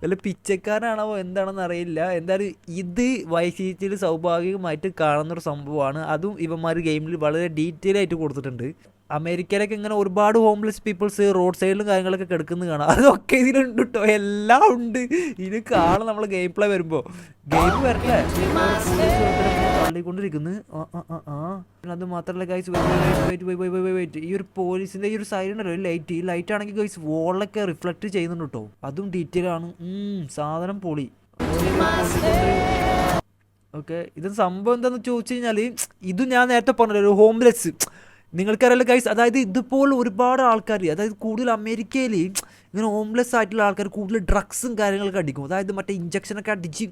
വല്ല പിച്ചക്കാരനാണോ എന്താണെന്ന് അറിയില്ല. എന്തായാലും ഇത് വൈശീറ്റിൽ സൗഭാഗ്യമായിട്ട് കാണുന്നൊരു സംഭവമാണ്. അതും ഇവന്മാർ ഗെയിമിൽ വളരെ ഡീറ്റെയിൽ ആയിട്ട് കൊടുത്തിട്ടുണ്ട്. അമേരിക്കയിലൊക്കെ ഇങ്ങനെ ഒരുപാട് ഹോംലെസ് പീപ്പിൾസ് റോഡ് സൈഡിലും കാര്യങ്ങളൊക്കെ കിടക്കുന്നത് കാണാം. അതൊക്കെ ഇതിലുണ്ട് കേട്ടോ എല്ലാം ഉണ്ട്. ഇത് കാണാം നമ്മൾ ഗെയിം പ്ലേ വരുമ്പോൾ ഗെയിം വരട്ടെ ആ അത് മാത്രമല്ല ഗൈസ് വെയിറ്റ് വെയിറ്റ് ഈ ഒരു പോലീസിന്റെ ഈ ഒരു സൈഡ് ഉണ്ടല്ലോ ലൈറ്റ് ഈ ലൈറ്റ് ആണെങ്കിൽ ഗൈസ് വോളിലൊക്കെ റിഫ്ലക്ട് ചെയ്യുന്നുണ്ട് കേട്ടോ അതും ഡീറ്റെയിൽ ആണ്. സാധനം പൊളി. ഓക്കെ ഇത് സംഭവം എന്താണെന്ന് ചോദിച്ചു കഴിഞ്ഞാൽ ഇത് ഞാൻ നേരത്തെ പറഞ്ഞല്ലോ ഒരു ഹോംലെസ് നിങ്ങൾക്കറിയാലോ ഗൈസ് അതായത് ഇതുപോലെ ഒരുപാട് ആൾക്കാർ അതായത് കൂടുതൽ അമേരിക്കയിൽ ഇങ്ങനെ ഹോംലെസ് ആയിട്ടുള്ള ആൾക്കാർ കൂടുതൽ ഡ്രഗ്സും കാര്യങ്ങളൊക്കെ അടിക്കും. അതായത് മറ്റേ ഇഞ്ചക്ഷനൊക്കെ അടിച്ച്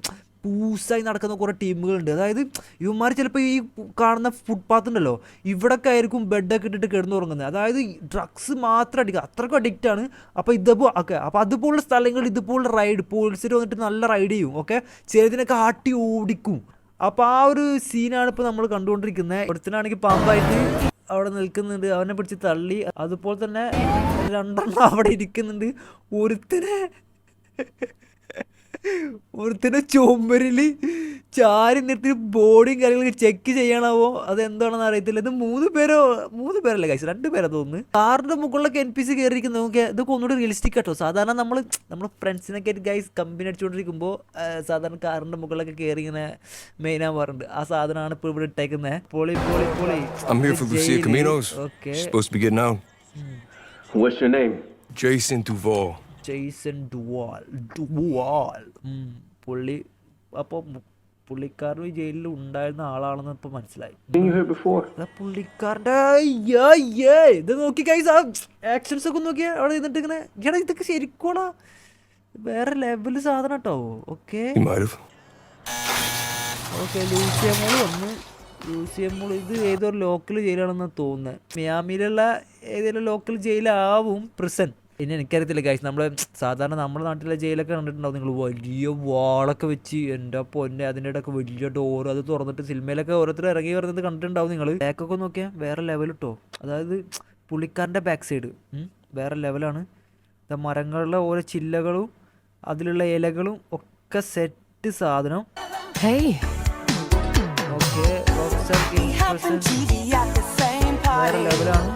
പൂസായി നടക്കുന്ന കുറേ ടീമുകളുണ്ട്. അതായത് ഇവന്മാർ ചിലപ്പോൾ ഈ കാണുന്ന ഫുട്പാത്ത് ഉണ്ടല്ലോ ഇവിടൊക്കെ ആയിരിക്കും ബെഡൊക്കെ ഇട്ടിട്ട് കിടന്നുറങ്ങുന്നത്. അതായത് ഡ്രഗ്സ് മാത്രം അടിക്കുക അത്രക്കും അഡിക്റ്റ് ആണ്. അപ്പോൾ ഇതപ്പോൾ ഓക്കെ അപ്പോൾ അതുപോലുള്ള സ്ഥലങ്ങളിൽ ഇതുപോലുള്ള റൈഡ് പോലീസിൽ വന്നിട്ട് നല്ല റൈഡ് ചെയ്യും ഓക്കെ ചിലതിനൊക്കെ ആട്ടി ഓടിക്കും. അപ്പോൾ ആ ഒരു സീനാണ് ഇപ്പോൾ നമ്മൾ കണ്ടുകൊണ്ടിരിക്കുന്നത്. ഒരുത്തനാണെങ്കിൽ പാമ്പായിട്ട് അവിടെ നിൽക്കുന്നുണ്ട്. അവനെ പിടിച്ച് തള്ളി. അതുപോലെ തന്നെ രണ്ടെണ്ണം അവിടെ ഇരിക്കുന്നുണ്ട്. ഒരുത്തനെ. ഒരുത്തനെ ചുമരിൽ ചാരി നിർത്തി ബോഡിയും കാര്യങ്ങളൊക്കെ ചെക്ക് ചെയ്യണമോ അത് എന്താണെന്ന് അറിയത്തില്ല. ഇത് മൂന്ന് പേരോ? മൂന്ന് പേരല്ലേ കഴിച്ചു രണ്ട് പേരെ തോന്നുന്നു. കാറിന്റെ മുകളിലൊക്കെ എൻ പി സി കയറിയിരിക്കുന്നത് നോക്കിയാൽ ഇതൊക്കെ ഒന്നുകൂടി റിയലിസ്റ്റിക് ആട്ടോ. സാധാരണ നമ്മൾ നമ്മൾ ഫ്രണ്ട്സിനൊക്കെ ആയിട്ട് ഗൈസ് കമ്പനി അടിച്ചുകൊണ്ടിരിക്കുമ്പോൾ സാധാരണ കാറിന്റെ മുകളിലൊക്കെ കയറി ഇങ്ങനെ മെയിൻ ആവാറുണ്ട്. ആ സാധനമാണ് ഇപ്പോൾ ഇവിടെ ഇട്ടേക്കുന്നത് പോളി പോളി poly. Okay She's supposed to be getting out. What's your name? Jason Duval. Jason Duval Duval. പുള്ളി അപ്പോൾ പുള്ളിക്കാരൻ ഈ ജയിലിൽ ഉണ്ടായിരുന്ന ആളാണെന്ന് ഇപ്പൊ മനസ്സിലായി. പുള്ളിക്കാരന്റെ. ഇത് നോക്കി കൈസ് ആ ആക്ഷൻസ് ഒക്കെ നോക്കിയാ അവിടെ നിന്നിട്ട് ഇങ്ങനെ എടാ ഇതൊക്കെ ശരിക്കോടാ വേറെ ലെവൽ സാധനം കേട്ടോ ഓക്കെ. ഓക്കെ ലൂസിയമോൾ വന്ന്. ലൂസിയമോൾ ഇത് ഏതൊരു ലോക്കൽ ജയിലാണെന്ന് തോന്നുന്നത് മിയാമിയിലുള്ള ഏതെങ്കിലും ലോക്കൽ ജയിലാവും പ്രിസൺ പിന്നെ എനിക്കറിയത്തില്ല ഗൈസ് നമ്മൾ സാധാരണ നമ്മുടെ നാട്ടിലെ ജയിലൊക്കെ കണ്ടിട്ടുണ്ടാവും നിങ്ങൾ വലിയ വാളൊക്കെ വെച്ച് എന്റെ പൊന്നെ അതിന്റെ ഇടയ്ക്ക് വലിയ ഡോർ അത് തുറന്നിട്ട് സിനിമയിലൊക്കെ ഓരോരുത്തർ ഇറങ്ങി വരുന്നത് കണ്ടിട്ടുണ്ടാവും നിങ്ങൾ ബാക്കൊക്കെ നോക്കിയാൽ വേറെ ലെവൽ കിട്ടോ അതായത് പുള്ളിക്കാരന്റെ ബാക്ക് സൈഡ് വേറെ ലെവലാണ് മരങ്ങളിലെ ഓരോ ചില്ലകളും അതിലുള്ള ഇലകളും ഒക്കെ സെറ്റ് സാധനം. ഓക്കെ വേറെ ലെവലാണ്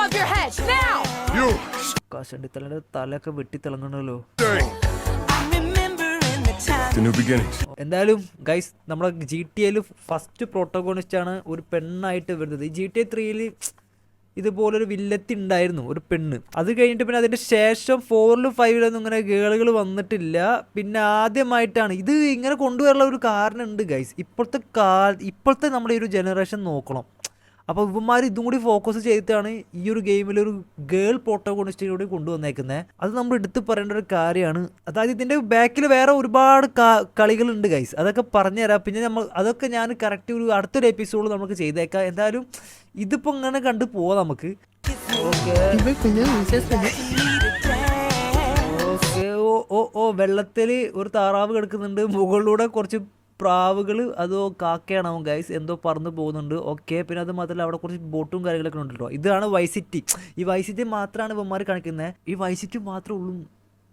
above your head. Now. കഷണ്ടിത്തലയുടെ തലയൊക്കെ വെട്ടി തിളങ്ങണല്ലോ The new beginnings. എന്തായാലും ഗൈസ് നമ്മുടെ ജി ടി എയിൽ ഫസ്റ്റ് പ്രോട്ടോഗോണിസ്റ്റ് ആണ് ഒരു പെണ്ണായിട്ട് വരുന്നത്. ഈ ജി ടി എ ത്രീയിൽ ഇതുപോലൊരു വില്ലത്തി ഉണ്ടായിരുന്നു ഒരു പെണ്ണ്. അത് കഴിഞ്ഞിട്ട് പിന്നെ അതിന്റെ ശേഷം ഫോറിലും ഫൈവിലൊന്നും ഇങ്ങനെ ഗേളുകൾ വന്നിട്ടില്ല. പിന്നെ ആദ്യമായിട്ടാണ് ഇത് ഇങ്ങനെ കൊണ്ടുവരാനുള്ള ഒരു കാരണം ഉണ്ട് ഗൈസ് ഇപ്പോഴത്തെ കാ ഇപ്പോഴത്തെ നമ്മുടെ ഈ ഒരു ജനറേഷൻ നോക്കണം. അപ്പോൾ ഇവന്മാർ ഇതും കൂടി ഫോക്കസ് ചെയ്തിട്ടാണ് ഈ ഒരു ഗെയിമിൽ ഒരു ഗേൾ പ്രോട്ടോകോണിസ്റ്റിനെ കൂടി കൊണ്ടുവന്നേക്കുന്നത് അത് നമ്മൾ എടുത്ത് പറയേണ്ട ഒരു കാര്യമാണ്. അതായത് ഇതിന്റെ ബാക്കിൽ വേറെ ഒരുപാട് കളികളുണ്ട് ഗൈസ് അതൊക്കെ പറഞ്ഞുതരാം പിന്നെ നമ്മൾ അതൊക്കെ ഞാൻ കറക്റ്റ് ഒരു അടുത്തൊരു എപ്പിസോഡ് നമുക്ക് ചെയ്തേക്കാം. എന്തായാലും ഇതിപ്പോൾ ഇങ്ങനെ കണ്ടു പോവാം നമുക്ക്. ഓക്കെ. ഓ ഓ ഓ വെള്ളത്തിൽ ഒരു താറാവ് കിടക്കുന്നുണ്ട്. മുകളിലൂടെ കുറച്ച് പ്രാവുകൾ അതോ അവൻ ഗൈസ് എന്തോ പറന്ന് പോകുന്നുണ്ട്. ഓക്കെ പിന്നെ അത് മാത്രമല്ല അവിടെ കുറച്ച് ബോട്ടും കാര്യങ്ങളൊക്കെ ഉണ്ട് കേട്ടോ ഇതാണ് വൈസിറ്റി ഈ വൈസിറ്റി മാത്രമാണ് ഇവന്മാർ കാണിക്കുന്നത് ഈ വൈസിറ്റി മാത്രമേ ഉള്ളൂ.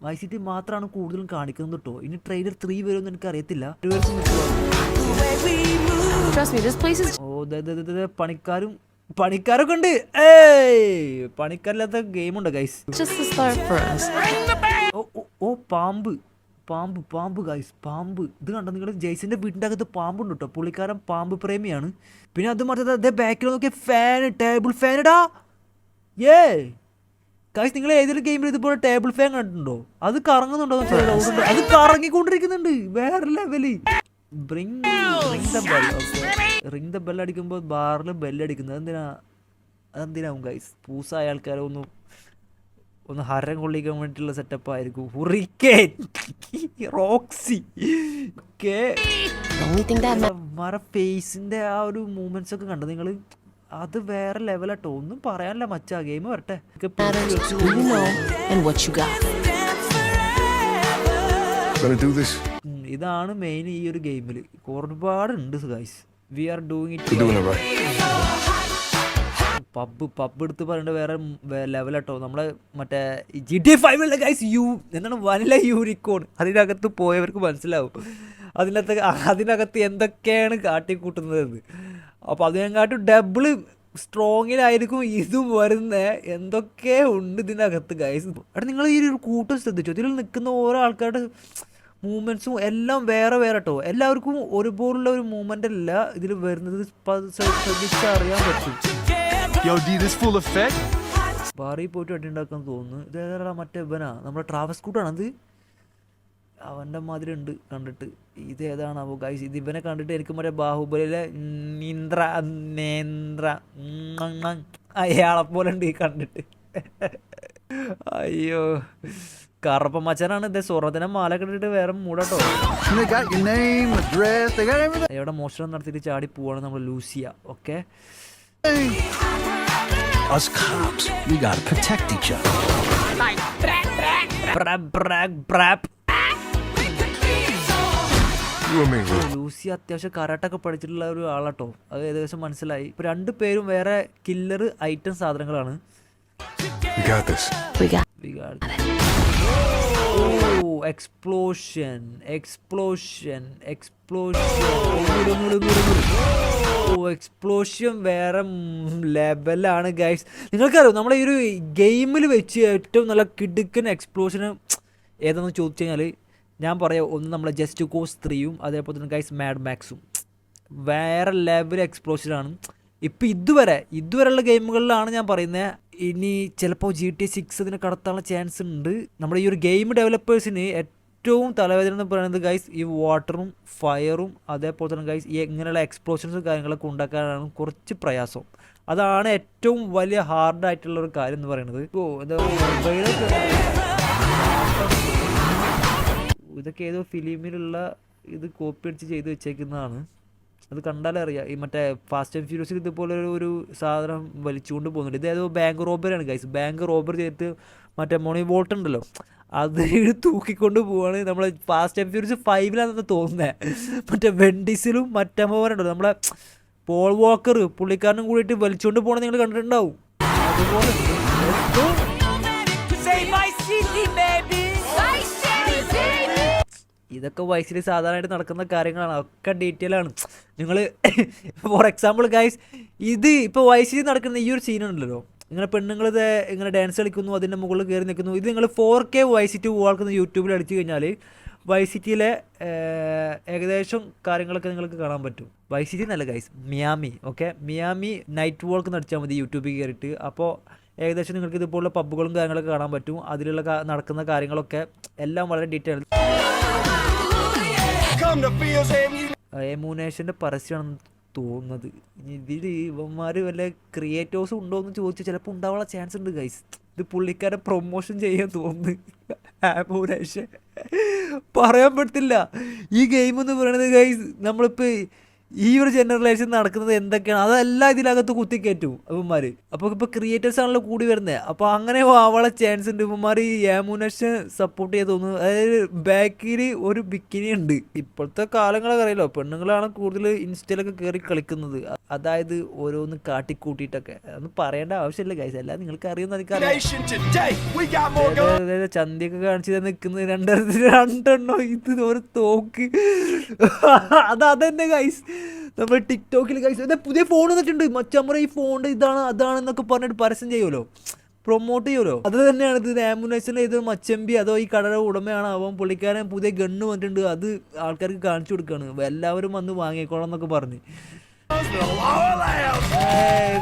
വൈസിറ്റി മാത്രമാണ് കൂടുതലും കാണിക്കുന്നത് കേട്ടോ ഇനി ട്രെയിലർ ത്രീ വരുമെന്ന് എനിക്ക് അറിയത്തില്ല Trust me, this place ഓ പണിക്കാരും പണിക്കാരൊക്കെ ഉണ്ട്. ഏയ്! പണിക്കാരില്ലാത്ത ഗെയിമുണ്ട് ഗൈസ് ഓ പാമ്പ്. പാമ്പ് പാമ്പ് ഗൈസ് പാമ്പ്. ഇത് കണ്ടോ നിങ്ങൾ ജയ്സിന്റെ വീടിന്റെ അകത്ത് പാമ്പുണ്ട് കേട്ടോ പുള്ളിക്കാരൻ പാമ്പ് പ്രേമിയാണ്. പിന്നെ അത് മാത്രമേ അതേ ബാക്കിൽ നോക്കിയ ഫാൻ ടേബിൾ ഫാൻ ഇടാ ഏ ഗൈസ് നിങ്ങൾ ഏതൊരു ഗെയിമിൽ ഇതുപോലെ ടേബിൾ ഫാൻ കണ്ടിട്ടുണ്ടോ? അത് കറങ്ങുന്നുണ്ടോ. അത് കറങ്ങിക്കൊണ്ടിരിക്കുന്നുണ്ട്. വേറെ level ring the bell bell അടിക്കുമ്പോൾ ബാറിൽ ബെല്ലടിക്കുന്നത് അതെന്തിനാ? അതെന്തിനാവും ഗൈസ് പൂസായ ആൾക്കാരെ ഒന്ന് ഒന്ന് ഹരം കൊള്ളിക്കാൻ വേണ്ടിയിട്ടുള്ള സെറ്റപ്പ് ആയിരിക്കും. ഹുറിക്കേൻ റോക്സി ഒക്കെ The only thing that matters. മറ ഫേസിന്റെ ആ ഒരു മൂമെന്റ്സ് ഒക്കെ കണ്ടത് നിങ്ങൾ അത് വേറെ ലെവലാട്ടോ ഒന്നും പറയാനില്ല മച്ചാ. ഗെയിം വരട്ടെ. ഒക്കെ matters is who you know and what you got. Gonna do this? ഇതാണ് മെയിൻ ഈ ഒരു ഗെയിമിൽ ഒരുപാടുണ്ട് guys we are doing it doing it right. Pub pub എടുത്ത് പറയേണ്ട വേറെ ലെവലട്ടോ നമ്മളെ മറ്റേ ജി ടി ഉള്ള ഗൈസ് യു എന്താണ് വനില യൂണിക്കോൺ അതിനകത്ത് പോയവർക്ക് മനസ്സിലാവും. അതിനകത്ത് അതിനകത്ത് എന്തൊക്കെയാണ് കാട്ടിക്കൂട്ടുന്നത് എന്ന് അപ്പോൾ അതിനെക്കാട്ടും ഡബിൾ സ്ട്രോങ്ങിലായിരിക്കും ഇതും വരുന്ന. എന്തൊക്കെ ഉണ്ട് ഇതിനകത്ത് ഗൈസ് അവിടെ നിങ്ങൾ ഈ ഒരു കൂട്ടം ശ്രദ്ധിച്ചു? ഇതിൽ നിൽക്കുന്ന ഓരോ ആൾക്കാരുടെ മൂവ്മെന്റ്സും എല്ലാം വേറെ വേറെ കേട്ടോ എല്ലാവർക്കും ഒരുപോലുള്ള ഒരു മൂവ്മെന്റ് അല്ല ഇതിൽ വരുന്നത്. ശ്രദ്ധിച്ചറിയാൻ പറ്റും. Yo, D, this full effect? ബാറിൽ പോയിട്ട് അടി ഉണ്ടാക്കാൻ തോന്നുന്നു. ഇതേതാ മറ്റേ ഇവനാ? നമ്മുടെ ട്രാവസ് കൂട്ടാണത് അവന്റെ മാതിരി ഉണ്ട് കണ്ടിട്ട്. ഇത് ഏതാണ് അപ്പോൾ ഗൈസ് ഇത് ഇവനെ കണ്ടിട്ട് എനിക്ക് മറ്റേ ബാഹുബലിയിലെ നേന്ത്ര ഉം, അയാളെ പോലെ ഉണ്ട് ഈ കണ്ടിട്ട്. അയ്യോ. കറപ്പ മച്ചാനാണ് ഇത്. സ്വർണത്തിനെ മാല കണ്ടിട്ട് വേറെ മൂടട്ടോ. എവിടെ മോഷണം നടത്തിയിട്ട് ചാടി പോവാണ് നമ്മൾ Lucia. Okay Us cops, we gotta protect each other. Lucy അത്യാവശ്യം കരാട്ടൊക്കെ പഠിച്ചിട്ടുള്ള ഒരു ആളാട്ടോ. അത് ഏകദേശം മനസ്സിലായി. ഇപ്പൊ രണ്ടു പേരും വേറെ കില്ലർ ഐറ്റം സാധനങ്ങളാണ്. We got. We got oh explosion explosion explosion explosion വേറെ ലെവലാണ് ഗൈസ് നിങ്ങൾക്കറിയോ നമ്മളെ ഈ ഒരു ഗെയിമിൽ വെച്ച് ഏറ്റവും നല്ല കിടുക്കൻ എക്സ്പ്ലോഷൻ ഏതാണെന്ന് ചോദിച്ചു കഴിഞ്ഞാൽ ഞാൻ പറയാം ഒന്ന് നമ്മളെ ജസ്റ്റ് കോസ് ത്രീയും അതേപോലെ തന്നെ ഗൈസ് മാഡ് മാക്സും വേറെ ലെവൽ എക്സ്പ്ലോഷനാണ് ഇപ്പം ഇതുവരെ ഇതുവരെയുള്ള ഗെയിമുകളിലാണ് ഞാൻ പറയുന്നത് ഇനി ചിലപ്പോൾ ജി ടി സിക്സ് ഇതിനെ കടത്താനുള്ള ചാൻസ് ഉണ്ട്. നമ്മുടെ ഈ ഒരു ഗെയിം ഡെവലപ്പേഴ്സിന് ഏറ്റവും തലവേദന എന്ന് പറയുന്നത് ഗൈസ് ഈ വാട്ടറും ഫയറും അതേപോലെ തന്നെ ഗൈസ് ഈ ഇങ്ങനെയുള്ള എക്സ്പ്ലോഷൻസും കാര്യങ്ങളൊക്കെ ഉണ്ടാക്കാനാണ് കുറച്ച് പ്രയാസം. അതാണ് ഏറ്റവും വലിയ ഹാർഡായിട്ടുള്ള ഒരു കാര്യം എന്ന് പറയുന്നത്. ഇപ്പോൾ എന്താ ഇതൊക്കെ ഏതോ ഫിലിമിലുള്ള ഇത് കോപ്പി അടിച്ച് ചെയ്ത് വെച്ചേക്കുന്നതാണ്. അത് കണ്ടാലേ അറിയാം. ഈ മറ്റേ ഫാസ്റ്റ് ആൻഡ് ഫ്യൂരിയസിൽ ഇതുപോലെ ഒരു- സാധനം വലിച്ചുകൊണ്ട് പോകുന്നുണ്ട്. ഇത് ഏതോ ബാങ്ക് റോബറിയാണ് ഗൈസ് ബാങ്ക് റോബർ ചെയ്തിട്ട് മറ്റേ മോണി വോൾട്ട് ഉണ്ടല്ലോ. അത് തൂക്കിക്കൊണ്ട് പോവാണ്. നമ്മൾ ഫാസ്റ്റ് ആൻഡ് ഫ്യൂരിയസ് ഫൈവിലാണെന്ന് തോന്നുന്നത് മറ്റേ വെൻഡിസിലും മറ്റമ്മമാരുണ്ടല്ലോ നമ്മളെ പോൾ വാക്കർ പുള്ളിക്കാരനും കൂടിയിട്ട് വലിച്ചുകൊണ്ട് പോകണം നിങ്ങൾ കണ്ടിട്ടുണ്ടാവും. അതുപോലെ ഇതൊക്കെ വയസ്സിൽ സാധാരണയായിട്ട് നടക്കുന്ന കാര്യങ്ങളാണ്. ഒക്കെ ഡീറ്റെയിൽ ആണ്. നിങ്ങൾ ഫോർ എക്സാമ്പിൾ ഗൈസ് ഇത് ഇപ്പോൾ വയസ്സിൽ നടക്കുന്ന ഈ ഒരു സീനുണ്ടല്ലോ ഇങ്ങനെ പെണ്ണുങ്ങൾ ഇത് ഇങ്ങനെ ഡാൻസ് കളിക്കുന്നു അതിന്റെ മുകളിൽ കയറി നിൽക്കുന്നു. ഇത് നിങ്ങൾ ഫോർ കെ വൈസിറ്റി വാൾക്കുന്ന യൂട്യൂബിൽ അടിച്ചു കഴിഞ്ഞാൽ വൈസിറ്റിയിലെ ഏകദേശം കാര്യങ്ങളൊക്കെ നിങ്ങൾക്ക് കാണാൻ പറ്റും. വൈസിറ്റി നല്ല guys Miami okay Miami night walk നടിച്ചാൽ മതി യൂട്യൂബിൽ കയറിയിട്ട് അപ്പോൾ ഏകദേശം നിങ്ങൾക്ക് ഇതുപോലുള്ള പബ്ബുകളും കാര്യങ്ങളൊക്കെ കാണാൻ പറ്റും. അതിലുള്ള നടക്കുന്ന കാര്യങ്ങളൊക്കെ എല്ലാം വളരെ ഡീറ്റെയിൽ മൂനേഷന്റെ പരസ്യമാണെന്ന് തോന്നുന്നത്. ഇതിൽ ഇവന്മാർ വല്ല ക്രിയേറ്റേഴ്സ് ഉണ്ടോ എന്ന് ചോദിച്ചാൽ ചിലപ്പോൾ ഉണ്ടാവാനുള്ള ചാൻസ് ഉണ്ട് ഗൈസ് ഇത് പുള്ളിക്കാരെ പ്രൊമോഷൻ ചെയ്യാൻ തോന്നുന്നു. ആമൂനേഷൻ പറയാൻ പറ്റത്തില്ല. ഈ ഗെയിം എന്ന് പറയുന്നത് ഗൈസ് നമ്മളിപ്പോൾ ഈ ഒരു ജനറേഷൻ നടക്കുന്നത് എന്തൊക്കെയാണ്? അതെല്ലാം ഇതിനകത്ത് കുത്തിക്കയറ്റും ഇവന്മാർ അപ്പോൾ ഇപ്പോൾ ക്രിയേറ്റേഴ്സ് ആണല്ലോ കൂടി വരുന്നത് അപ്പോൾ അങ്ങനെ ആവാനുള്ള ചാൻസ് ഉണ്ട്. ഇവന്മാർ ഈ യാമുനഷ് സപ്പോർട്ട് ചെയ്ത് തോന്നുന്നു അതായത് ബാക്കിൽ ഒരു ബിക്കിനി ഉണ്ട്. ഇപ്പോഴത്തെ കാലങ്ങളൊക്കെ അറിയാലോ. പെണ്ണുങ്ങളാണ് കൂടുതൽ ഇൻസ്റ്റയിലൊക്കെ കയറി കളിക്കുന്നത്. അതായത് ഓരോന്ന് കാട്ടിക്കൂട്ടിയിട്ടൊക്കെ. അതൊന്നും പറയേണ്ട ആവശ്യമില്ല ഗൈസ് അല്ല നിങ്ങൾക്ക് അറിയുന്ന എനിക്കറിയാം കാണിച്ചു തന്നെ ചന്തിയൊക്കെ കാണിച്ച് നിൽക്കുന്നത് രണ്ടെണ്ണം. രണ്ടെണ്ണോ ഇത് ഒരു തോക്ക്. [LAUGHS] അത് അതെന്നെ ഗൈസ് നമ്മൾ ടിക്ടോക്കിൽ കഴിച്ചു പുതിയ ഫോൺ വന്നിട്ടുണ്ട്. മച്ചമ്മറ ഈ ഫോൺ ഇതാണ് അതാണെന്നൊക്കെ പറഞ്ഞിട്ട് പരസ്യം ചെയ്യുമല്ലോ പ്രൊമോട്ട് ചെയ്യുമല്ലോ അത് തന്നെയാണ് ഇത് ആംബുലൻസിന്റെ ഇത് മച്ചമ്പി അതോ ഈ കടയുടെ ഉടമയാണ്. അവൻ പുള്ളിക്കാരൻ പുതിയ ഗണ്ണ് വന്നിട്ടുണ്ട്. അത് ആൾക്കാർക്ക് കാണിച്ചു കൊടുക്കുകയാണ് എല്ലാവരും വന്ന് വാങ്ങിക്കോളാം എന്നൊക്കെ പറഞ്ഞ്.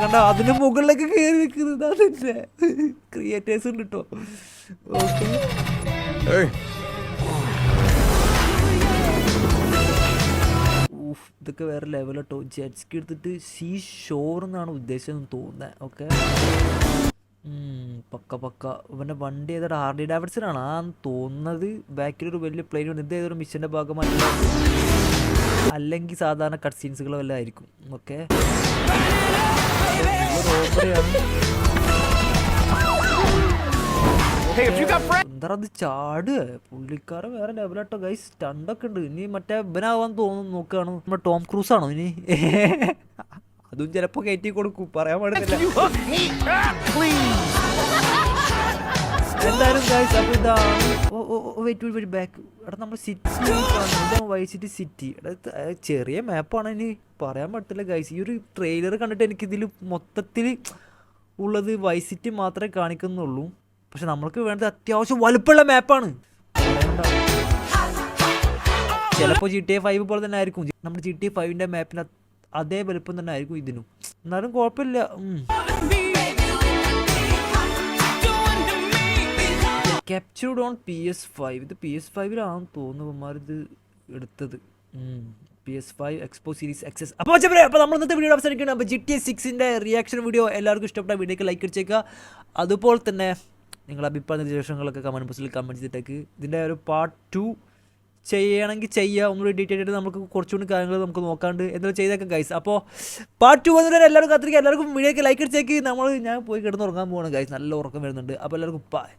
കണ്ട? അതിന് മുകളിലേക്ക് കയറി നിൽക്കുന്നത് ക്രിയേറ്റേഴ്സ് ഉണ്ട് കേട്ടോ ഇതൊക്കെ വേറെ ലെവൽ കേട്ടോ ജെറ്റ്സ്കി എടുത്തിട്ട് സീ ഷോർ എന്നാണ് ഉദ്ദേശം തോന്നുന്നത് ഓക്കെ പക്ക പക്ക. ഇവന്റെ വണ്ടി ഏതാ ആർ ഡി ഡാവിഡ്സനാണ് ആ തോന്നുന്നത് ബാക്കിലൊരു വലിയ പ്ലെയിൻ ഉണ്ട് ഇത് ഏതൊരു മിഷന്റെ ഭാഗമായിട്ട്? അല്ലെങ്കിൽ സാധാരണ കട്ട് സീൻസുകളോ എല്ലാം ആയിരിക്കും. ഓക്കെ എന്താ അത് ചാടുക പുള്ളിക്കാരൻ വേറെ ലെവലാട്ടോ ഗൈസ് സ്റ്റണ്ടൊക്കെ ഉണ്ട്. ഇനി മറ്റേ ഇവനാവാൻ തോന്നുന്നു. നോക്കുകയാണ് നമ്മുടെ ടോം ക്രൂസ് ആണോ ഇനി? [LAUGHS] അതും ചിലപ്പോ കയറ്റി കൊടുക്കും. പറയാൻ പാടില്ല. എന്തായാലും നമ്മൾ സിറ്റി സിറ്റി ചെറിയ മാപ്പാണ് ഇനി. പറയാൻ പറ്റില്ല ഗൈസ് ഈ ഒരു ട്രെയിലർ കണ്ടിട്ട് എനിക്കിതിൽ മൊത്തത്തിൽ ഉള്ളത് വൈ സിറ്റി മാത്രമേ കാണിക്കുന്നുള്ളൂ. പക്ഷെ നമ്മൾക്ക് വേണ്ടത് അത്യാവശ്യം വലുപ്പമുള്ള മാപ്പാണ്. ചിലപ്പോൾ ജി ടി എ ഫൈവ് പോലെ തന്നെ ആയിരിക്കും. നമ്മുടെ ജി ടി എ ഫൈവിന്റെ മാപ്പിന് അതേ വലുപ്പം തന്നെ ആയിരിക്കും ഇതിനും. എന്നാലും കുഴപ്പമില്ല. Captured on P S five ഇത് പി എസ് ഫൈവിലാണെന്ന് തോന്നുന്നു ഇത് എടുത്തത്. P S five Xbox series X അപ്പോൾ വെച്ചാൽ അപ്പോൾ നമ്മൾ ഇന്നത്തെ വീഡിയോ അവസാനിക്കുന്നത് അപ്പോൾ ജി ടി എ സിക്സിന്റെ റിയാക്ഷൻ വീഡിയോ എല്ലാവർക്കും ഇഷ്ടപ്പെട്ട വീഡിയോക്ക് ലൈക്ക് അടിച്ചേക്കുക. അതുപോലെ തന്നെ നിങ്ങളുടെ അഭിപ്രായ നിർദ്ദേശങ്ങളൊക്കെ കമന്റ് ബോക്സിൽ കമന്റ് ചെയ്തിട്ടേക്ക്. ഇതിന്റെ ഒരു പാർട്ട് ടു ചെയ്യണമെങ്കിൽ ചെയ്യുക ഒന്നുകൂടി ഡീറ്റെയിൽ ആയിട്ട് നമുക്ക് കുറച്ചുകൂടി കാര്യങ്ങൾ നമുക്ക് നോക്കാണ്ട് എന്തെങ്കിലും ചെയ്തേക്കാം ഗൈസ് അപ്പോൾ പാർട്ട് ടു വന്നിട്ട് എല്ലാവർക്കും അത്രയ്ക്ക് എല്ലാവർക്കും വീഡിയോക്ക് ലൈക്ക് അടിച്ചേക്ക്. നമ്മൾ ഞാൻ പോയി കിടന്നുറങ്ങാൻ പോവാണ് ഗൈസ് നല്ല ഉറക്കം വരുന്നുണ്ട്. അപ്പോൾ എല്ലാവർക്കും ബൈ